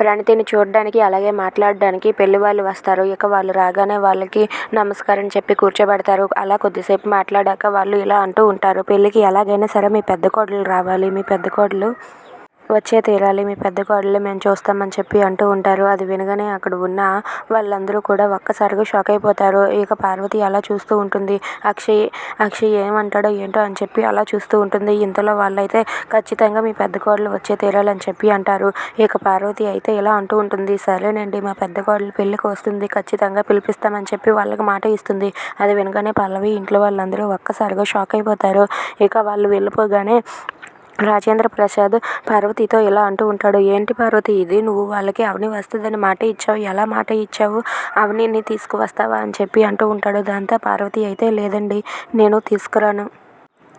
ప్రణతిని చూడడానికి అలాగే మాట్లాడడానికి పెళ్ళి వాళ్ళు వస్తారు. ఇక వాళ్ళు రాగానే వాళ్ళకి నమస్కారం చెప్పి కూర్చోబెడతారు. అలా కొద్దిసేపు మాట్లాడాక వాళ్ళు ఇలా అంటూ ఉంటారు. పెళ్ళికి ఎలాగైనా సరే మీ పెద్ద కోడలు రావాలి. మీ పెద్ద కోడలు వచ్చే తీరాలి మీ పెద్ద కోడలు మేము చూస్తామని చెప్పి అంటూ ఉంటారు. అది వినగానే అక్కడ ఉన్న వాళ్ళందరూ కూడా ఒక్కసారిగా షాక్ అయిపోతారు. ఇక పార్వతి అలా చూస్తూ ఉంటుంది. అక్షయ్ అక్షయ్ ఏమంటాడో ఏంటో అని చెప్పి అలా చూస్తూ ఉంటుంది. ఇంతలో వాళ్ళైతే ఖచ్చితంగా మీ పెద్ద కోడలు వచ్చే తీరాలని చెప్పి అంటారు. ఇక పార్వతి అయితే ఇలా అంటూ ఉంటుంది. సరేనండి మా పెద్ద కోడలు పెళ్ళికి వస్తుంది. ఖచ్చితంగా పిలిపిస్తామని చెప్పి వాళ్ళకి మాట ఇస్తుంది. అది వినగానే పల్లవి ఇంట్లో వాళ్ళందరూ ఒక్కసారిగా షాక్ అయిపోతారు. ఇక వాళ్ళు వెళ్ళిపోగానే రాజేంద్ర ప్రసాద్ పార్వతితో ఇలా అంటూ ఉంటాడు ఏంటి పార్వతి ఇది నువ్వు వాళ్ళకి అవని వస్తుందని మాట ఇచ్చావు ఎలా మాట ఇచ్చావు? అవనిని తీసుకువస్తావా? అని చెప్పి అంటూ ఉంటాడు. దాంతో పార్వతి అయితే లేదండి నేను తీసుకురాను.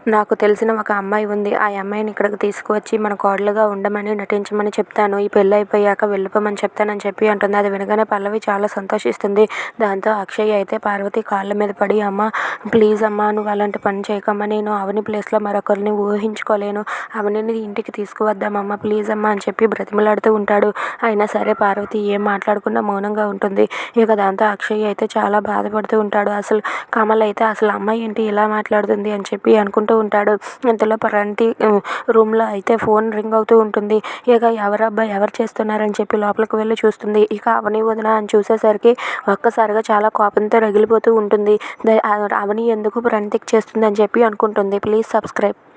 నాకు తెలిసిన ఒక అమ్మాయి ఉంది. ఆ అమ్మాయిని ఇక్కడికి తీసుకువచ్చి మన కోడలుగా ఉండమని నటించమని చెప్తాను. ఈ పెళ్ళి అయిపోయాక వెళ్ళిపోమని చెప్తానని చెప్పి అంటుంది. అది వినగానే పల్లవి చాలా సంతోషిస్తుంది. దాంతో అక్షయ్ అయితే పార్వతి కాళ్ళ మీద పడి అమ్మ ప్లీజ్ అమ్మా నువ్వు అలాంటి పని చేయకమ్మా. నేను అవని ప్లేస్లో మరొకరిని ఊహించుకోలేను. అవనిని ఇంటికి తీసుకువద్దామమ్మ ప్లీజ్ అమ్మా అని చెప్పి బ్రతిమలాడుతూ ఉంటాడు. అయినా సరే పార్వతి ఏం మాట్లాడకుండా మౌనంగా ఉంటుంది. ఇక దాంతో అక్షయ్ అయితే చాలా బాధపడుతూ ఉంటాడు. అసలు కమల్ అయితే అసలు అమ్మాయి ఏంటి? ఇలా మాట్లాడుతుంది అని చెప్పి అనుకుంటూ ఉంటాడు. ఇంతలో ప్రణతి రూమ్లో అయితే ఫోన్ రింగ్ అవుతూ ఉంటుంది. ఇక ఎవరబ్బా ఎవరు చేస్తున్నారని చెప్పి లోపలికి వెళ్ళి చూస్తుంది. ఇక అవని వదిన అని చూసేసరికి ఒక్కసారిగా చాలా కోపంతో రగిలిపోతూ ఉంటుంది. అవని ఎందుకు ప్రణతికి చేస్తుంది అని చెప్పి అనుకుంటుంది. Please subscribe.